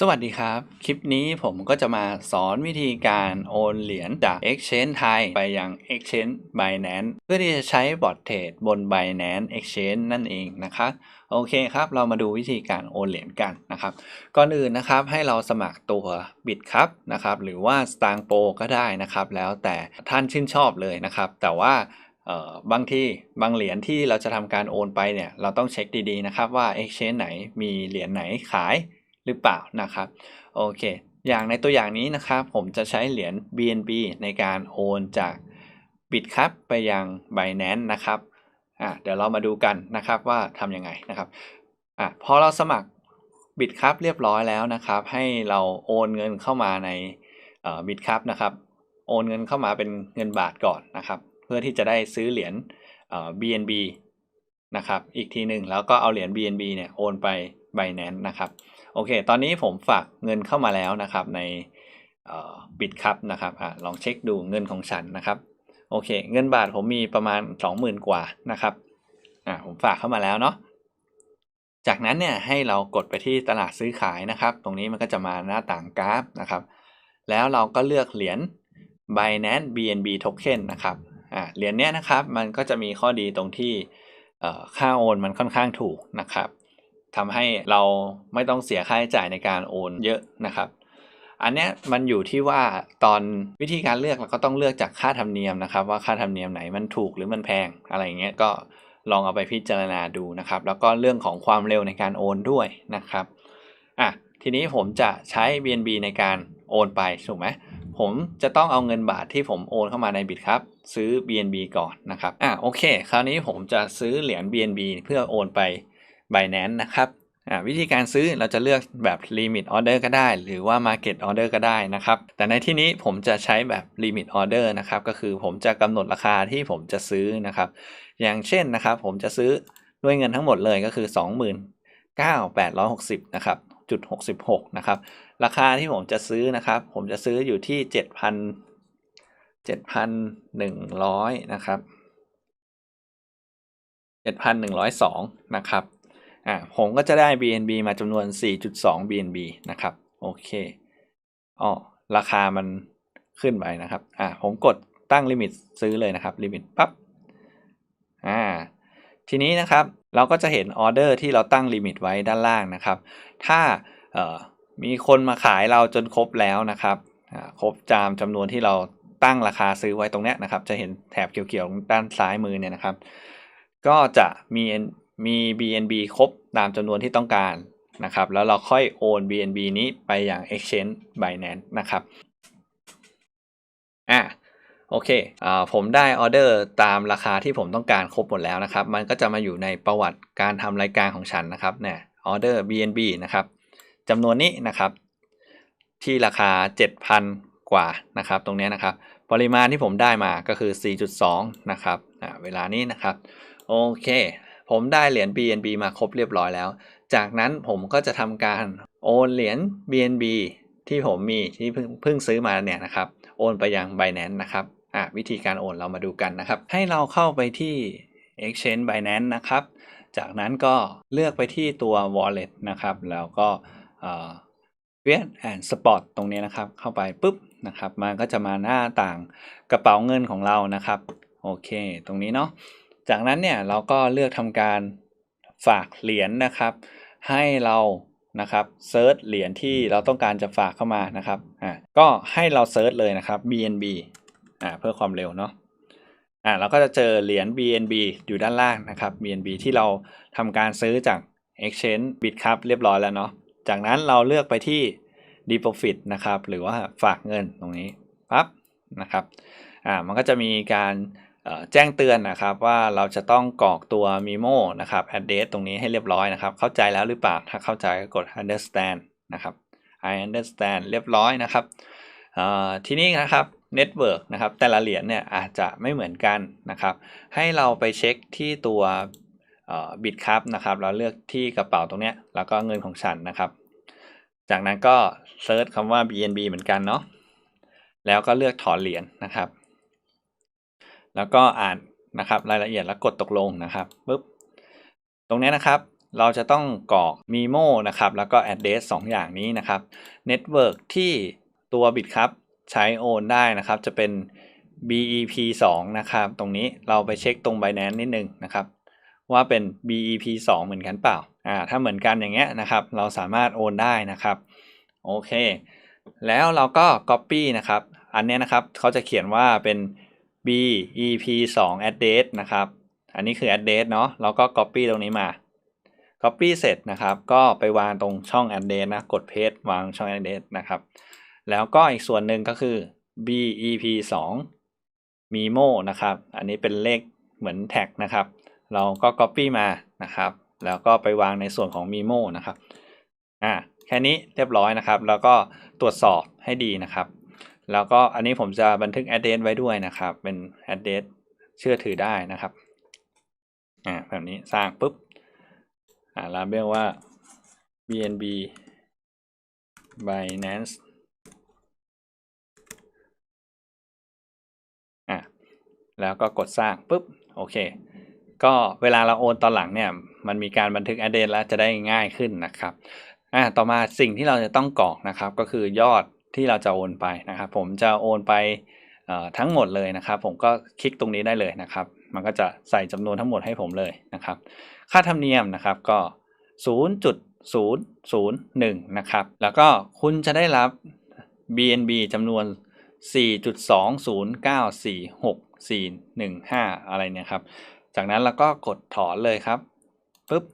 สวัสดีครับ คลิปนี้ผมก็จะมาสอนวิธีการโอนเหรียญจาก Exchange ไทยไปยัง Exchange Binance เพื่อที่จะใช้บอทเทรดบน Binance Exchange นั่นเองนะครับโอเคครับเรามาดูวิธีการโอนเหรียญกันนะครับ ก่อนอื่นนะครับให้เราสมัครตัว Bit ครับนะครับหรือว่า s t a n g Pro ก็ได้นะครับ แล้วแต่ท่านชื่นชอบเลยนะครับ แต่ว่าบางที่บางเหรียญที่เราจะทำการโอนไปเนี่ยเราต้องเช็คดีๆนะครับว่า Exchange ไหนมีเหรียญไหนขาย หรือเปล่านะครับโอเค อย่างในตัวอย่างนี้นะครับ ผมจะใช้เหรียญ BNB ในการโอนจาก Bitcup ไปยัง Binance นะครับอะเดี๋ยวเรามาดูกันนะครับว่าทำยังไงนะครับอะพอเราสมัคร Bitcup เรียบร้อยแล้วนะครับ ให้เราโอนเงินเข้ามาในเอ่อ Bitcup นะครับ โอนเงินเข้ามาเป็นเงินบาทก่อนนะครับ เพื่อที่จะได้ซื้อเหรียญ BNB นะครับ อีกทีหนึ่งแล้วก็เอาเหรียญ BNB เนี่ยโอนไป Binance นะครับ โอเค ตอนนี้ผมฝากเงินเข้ามาแล้วนะครับในบิตครับนะครับอลองเช็คดูเงินของฉันนะครับโอเค เงินบาทผมมีประมาณ 20,000 กว่านะครับอ่าผมฝากเข้ามาแล้วเนาะจากนั้นเนี่ยให้เรากดไปที่ตลาดซื้อขายนะครับ ตรงนี้มันก็จะมาหน้าต่างกราฟนะครับ แล้วเราก็เลือกเหรียญ Binance BNB Token นะครับอ่าเหรียญเนี้ยนะครับ มันก็จะมีข้อดีตรงที่ค่าโอนมันค่อนข้างถูกนะครับ ทำให้เราไม่ต้องเสียค่าใช้จ่ายในการโอนเยอะนะครับ อันนี้มันอยู่ที่ว่าตอนวิธีการเลือกเราก็ต้องเลือกจากค่าธรรมเนียมนะครับ ว่าค่าธรรมเนียมไหนมันถูกหรือมันแพงอะไรเงี้ยก็ลองเอาไปพิจารณาดูนะครับ แล้วก็เรื่องของความเร็วในการโอนด้วยนะครับอะทีนี้ผมจะใช้ BNB ในการโอนไปถูกไหมผมจะต้องเอาเงินบาทที่ผมโอนเข้ามาในบิตครับซื้อ BNB ก่อนนะครับอะโอเค คราวนี้ผมจะซื้อเหรียญ BNB เพื่อโอนไป Binance นะครับวิธีการซื้อเราจะเลือกแบบ Limit Order ก็ได้ หรือว่า Market Order ก็ได้นะครับ แต่ในที่นี้ผมจะใช้แบบ Limit Order นะครับ ก็คือผมจะกำหนดราคาที่ผมจะซื้อนะครับ อย่างเช่นนะครับ ผมจะซื้อด้วยเงินทั้งหมดเลยก็คือ 29,860 นะครับจุด66 นะครับ ราคาที่ผมจะซื้อนะครับ ผมจะซื้ออยู่ที่ 7,000 7,100 นะครับ 7,102 นะครับ อ่าผมก็จะได้ BNB มาจำนวน 4.2 BNB นะครับ โอเคอ๋อราคามันขึ้นไปนะครับ อ่าผมกดตั้งลิมิตซื้อเลยนะครับ ลิมิตปั๊บ อ่า ทีนี้นะครับ เราก็จะเห็นออเดอร์ที่เราตั้งลิมิตไว้ด้านล่างนะครับ ถ้าเอ่อมีคนมาขายเราจนครบแล้วนะครับครบจามจำนวนที่เราตั้งราคาซื้อไว้ตรงนี้นะครับ จะเห็นแถบเขียวๆด้านซ้ายมือเนี่ยนะครับ ก็จะมี มี BNB ครบตามจำนวนที่ต้องการนะครับ แล้วเราค่อยโอน BNB นี้ไปอย่าง Exchange Binance นะครับ อะโอเคอ่าผมได้ออเดอร์ตามราคาที่ผมต้องการครบหมดแล้วนะครับ มันก็จะมาอยู่ในประวัติการทำรายการของฉันนะครับ เนี่ยออเดอร์ BNB นะครับจำนวนนี้นะครับ ที่ราคา 7,000 กว่านะครับ ตรงนี้นะครับ ปริมาณที่ผมได้มาก็คือ 4.2 นะครับอ่าเวลานี้นะครับ โอเค ผมได้เหรียญ BNB มาครบเรียบร้อยแล้ว จากนั้นผมก็จะทำการโอนเหรียญ BNB ที่ผมมีที่เพิ่งเพิ่งซื้อมาเนี่ยนะครับโอนไปยัง Binance นะครับอะวิธีการโอนเรามาดูกันนะครับ ให้เราเข้าไปที่ Exchange Binance นะครับ จากนั้นก็เลือกไปที่ตัว Wallet นะครับ แล้วก็เวียดแอนด์สปอร์ตตรงนี้นะครับ เข้าไปปุ๊บนะครับมันก็จะมาหน้าต่างกระเป๋าเงินของเรานะครับ โอเค ตรงนี้เนาะ จากนั้นเนี่ยเราก็เลือกทำการฝากเหรียญนนะครับ ให้เรานะครับเซิร์ชเหรียญที่เราต้องการจะฝากเข้ามานะครับอ่าก็ให้เราเซิร์ชเลยนะครับ BNB อ่าเพื่อความเร็วเนาะอ่าเราก็จะเจอเหรียญ BNB อยู่ด้านล่างนะครับ BNB ที่เราทำการซื้อจาก Exchange Bitcup เรียบร้อยแล้วเนาะจากนั้นเราเลือกไปที่ Deposit นะครับ หรือว่าฝากเงินตรงนี้ปั๊บนะครับอ่ามันก็จะมีการ แจ้งเตือนนะครับว่าเราจะต้องกรอกตัว memo นะครับ address ตรงนี้ให้เรียบร้อยนะครับ เข้าใจแล้วหรือเปล่าถ้าเข้าใจก็กด understand นะครับ I understand เรียบร้อยนะครับทีนี้นะครับ network นะครับ แต่ละเหรียญเนี่ยอาจจะไม่เหมือนกันนะครับ ให้เราไปเช็คที่ตัวบิตครับนะครับเราเลือกที่กระเป๋าตรงนี้แล้วก็เงินของฉันนะครับ จากนั้นก็เซิร์ชคำว่า BNB เหมือนกันเนาะแล้วก็เลือกถอนเหรียญนะครับ แล้วก็อ่านนะครับรายละเอียดแล้วกดตกลงนะครับปุ๊บตรงนี้นะครับเราจะต้องกรอก Mimo นะครับ แล้วก็ address 2 อย่างนี้นะครับ Network ที่ตัว Bitcup ใช้โอนได้นะครับ จะเป็น BEP 2นะครับ ตรงนี้เราไปเช็คตรง Binance นิดนึงนะครับ ว่าเป็น BEP 2 เหมือนกันเปล่า อ่า ถ้าเหมือนกันอย่างเงี้ยนะครับ เราสามารถโอนได้นะครับ โอเค แล้วเราก็ Copy นะครับ อันเนี้ยนะครับเขาจะเขียนว่าเป็น BEP 2 address นะครับ อันนี้คือ address เนาะเราก็ Copy ตรงนี้มา Copy เสร็จนะครับ ก็ไปวางตรงช่อง address นะ กด paste วางช่อง address นะครับ แล้วก็อีกส่วนหนึ่งก็คือ BEP 2 Mimo นะครับ อันนี้เป็นเลขเหมือนแท็กนะครับ เราก็ Copy มานะครับ แล้วก็ไปวางในส่วนของ Mimo นะครับ อ่า แค่นี้เรียบร้อยนะครับ แล้วก็ตรวจสอบให้ดีนะครับ แล้วก็อันนี้ผมจะบันทึก address ไว้ด้วยนะครับ เป็น address เชื่อถือได้นะครับ อ่าแบบนี้สร้างปุ๊บ อ่าเราเรียกว่า BNB Binance อะแล้วก็กดสร้างปุ๊บ โอเค ก็เวลาเราโอนตอนหลังเนี่ย มันมีการบันทึก address แล้วจะได้ง่ายขึ้นนะครับ อ่าต่อมาสิ่งที่เราจะต้องกรอกนะครับ ก็คือยอด ที่เราจะโอนไปนะครับ ผมจะโอนไปทั้งหมดเลยนะครับ ผมก็คลิกตรงนี้ได้เลยนะครับ มันก็จะใส่จำนวนทั้งหมดให้ผมเลยนะครับ ค่าธรรมเนียมนะครับก็ 0.001 นะครับ แล้วก็คุณจะได้รับ BNB จำนวน 4.20946415อะไรเนี่ยครับ จากนั้นเราก็กดถอนเลยครับปุ๊บ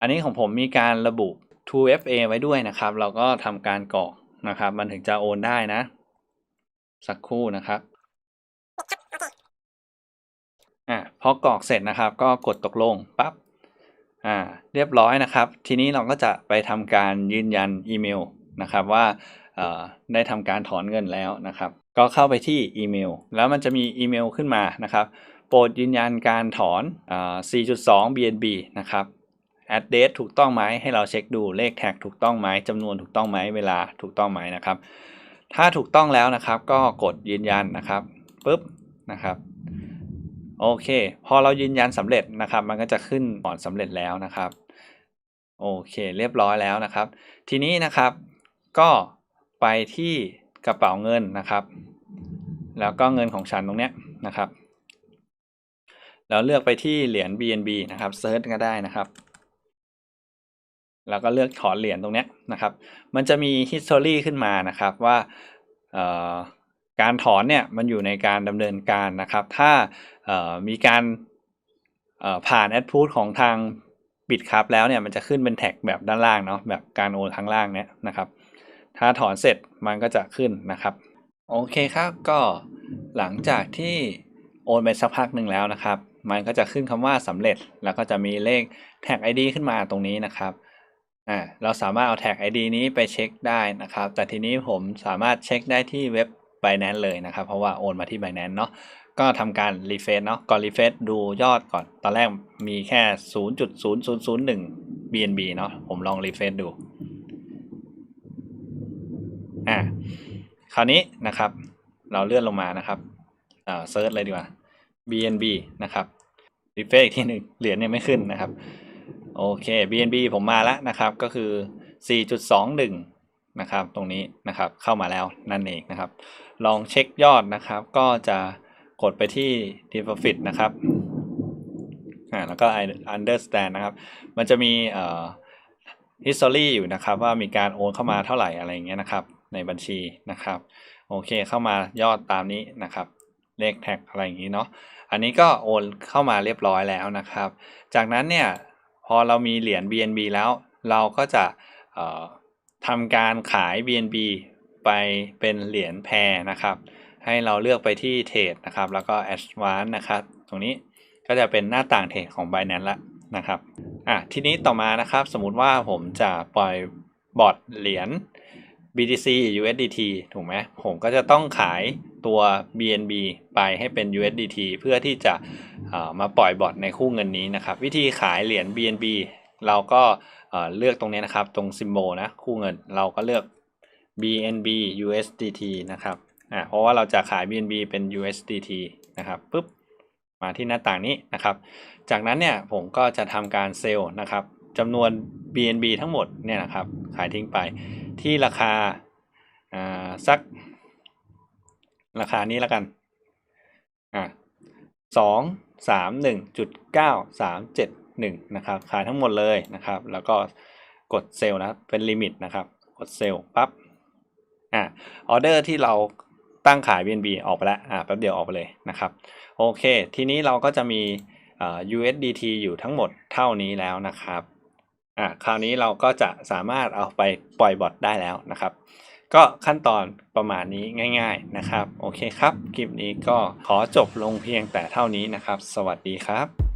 อันนี้ของผมมีการระบุ 2FA ไว้ด้วยนะครับ เราก็ทำการกรอก นะครับ มันถึงจะโอนได้นะ สักครู่นะครับอ่าพอกรอกเสร็จนะครับ ก็กดตกลงปั๊บอ่าเรียบร้อยนะครับ ทีนี้เราก็จะไปทำการยืนยันอีเมลนะครับว่าได้ทำการถอนเงินแล้วนะครับ ก็เข้าไปที่อีเมล แล้วมันจะมีอีเมลขึ้นมานะครับ โปรดยืนยันการถอนอ4.2 BNB นะครับ address ถูกต้องไหมให้เราเช็คดูเลขแท็กถูกต้องไหมจำนวนถูกต้องไหมเวลาถูกต้องไหมนะครับ ถ้าถูกต้องแล้วนะครับ ก็กดยืนยันนะครับปุ๊บนะครับโอเค พอเรายืนยันสำเร็จนะครับ มันก็จะขึ้นถอนสำเร็จแล้วนะครับโอเค เรียบร้อยแล้วนะครับ ทีนี้นะครับก็ไปที่กระเป๋าเงินนะครับ แล้วก็เงินของฉันตรงเนี้ยนะครับแล้วเลือกไปที่เหรียญ BNB นะครับเซิร์ชก็ได้นะครับ แล้วก็เลือกถอนเหรียญตรงนี้นะครับ มันจะมี history ขึ้นมานะครับว่าการถอนเนี่ยมันอยู่ในการดำเนินการนะครับ ถ้ามีการผ่าน a d p u t ของทางบิตครับแล้วเนี่ยมันจะขึ้นเป็นแท็กแบบด้านล่างเนาะแบบการโอนข้างล่างเนี่ยนะครับ ถ้าถอนเสร็จมันก็จะขึ้นนะครับ โอเคครับก็หลังจากที่โอนไปสักพักหนึ่งแล้วนะครับ มันก็จะขึ้นคำว่าสำเร็จแล้วก็จะมีเลขแท็ก ID ขึ้นมาตรงนี้นะครับ อ่าเราสามารถเอาแท็ก ID นี้ไปเช็คได้นะครับ แต่ทีนี้ผมสามารถเช็คได้ที่เว็บ Binance เลยนะครับ เพราะว่าโอนมาที่ Binance เนาะก็ทำการรีเฟซเนาะก่อนรีเฟซดูยอดก่อน ตอนแรกมีแค่ 0.0001 BNB เนาะผมลองรีเฟซดูอ่าคราวนี้นะครับ เราเลื่อนลงมานะครับอ่าเซิร์ชเลยดีกว่า BNB นะครับรีเฟซอีกทีหนึ่งเหรียญเนี่ยไม่ขึ้นนะครับ โอเค BNB ผมมาแล้วนะครับ ก็คือ 4.21 นะครับ ตรงนี้นะครับ เข้ามาแล้วนั่นเองนะครับ ลองเช็คยอดนะครับ ก็จะกดไปที่ deposit นะครับ อ่า แล้วก็ understand นะครับ มันจะมีเอ่อ history อยู่นะครับ ว่ามีการโอนเข้ามาเท่าไหร่อะไรเงี้ยนะครับ ในบัญชีนะครับ โอเค เข้ามายอดตามนี้นะครับ เลขแท็กอะไรอย่างนี้เนาะ อันนี้ก็โอนเข้ามาเรียบร้อยแล้วนะครับ จากนั้นเนี่ย พอเรามีเหรียญ BNB แล้ว เราก็จะทำการขาย BNB ไปเป็นเหรียญแพรนะครับ ให้เราเลือกไปที่เทรดนะครับ แล้วก็ Advance นะครับ ตรงนี้ก็จะเป็นหน้าต่างเทรดของ Binance ละนะครับอะทีนี้ต่อมานะครับ สมมุติว่าผมจะปล่อยบอทเหรียญ BTC USDT ถูกไหมผมก็จะต้องขายตัว BNB ไปให้เป็น USDT เพื่อที่จะมาปล่อยบอทในคู่เงินนี้นะครับ วิธีขายเหรียญ BNB เราก็เลือกตรงนี้นะครับ ตรงซิมโบลนะคู่เงินเราก็เลือก BNB USDT นะครับอ่าเพราะว่าเราจะขาย BNB เป็น USDT นะครับปุ๊บมาที่หน้าต่างนี้นะครับ จากนั้นเนี่ยผมก็จะทำการเซลล์นะครับจำนวน BNB ทั้งหมดเนี่ยนะครับขายทิ้งไป ที่ราคาอ่าสัก ราคานี้แล้วกันอ่าสองสามหนึ่งจุดเก้าสามเจ็ดหนึ่งนะครับขายทั้งหมดเลยนะครับ แล้วก็กดเซลล์นะเป็นลิมิตนะครับ กดเซลล์ปั๊บอ่าออเดอร์ที่เราตั้งขาย BNB ออกไปแล้วอ่าแป๊บเดียวออกไปเลยนะครับ โอเค ทีนี้เราก็จะมีอ่า USDT อยู่ทั้งหมดเท่านี้แล้วนะครับ อ่าคราวนี้เราก็จะสามารถเอาไปปล่อยบอทได้แล้วนะครับ ก็ขั้นตอนประมาณนี้ง่าย ๆนะครับ โอเคครับ คลิปนี้ก็ขอจบลงเพียงแต่เท่านี้นะครับ สวัสดีครับ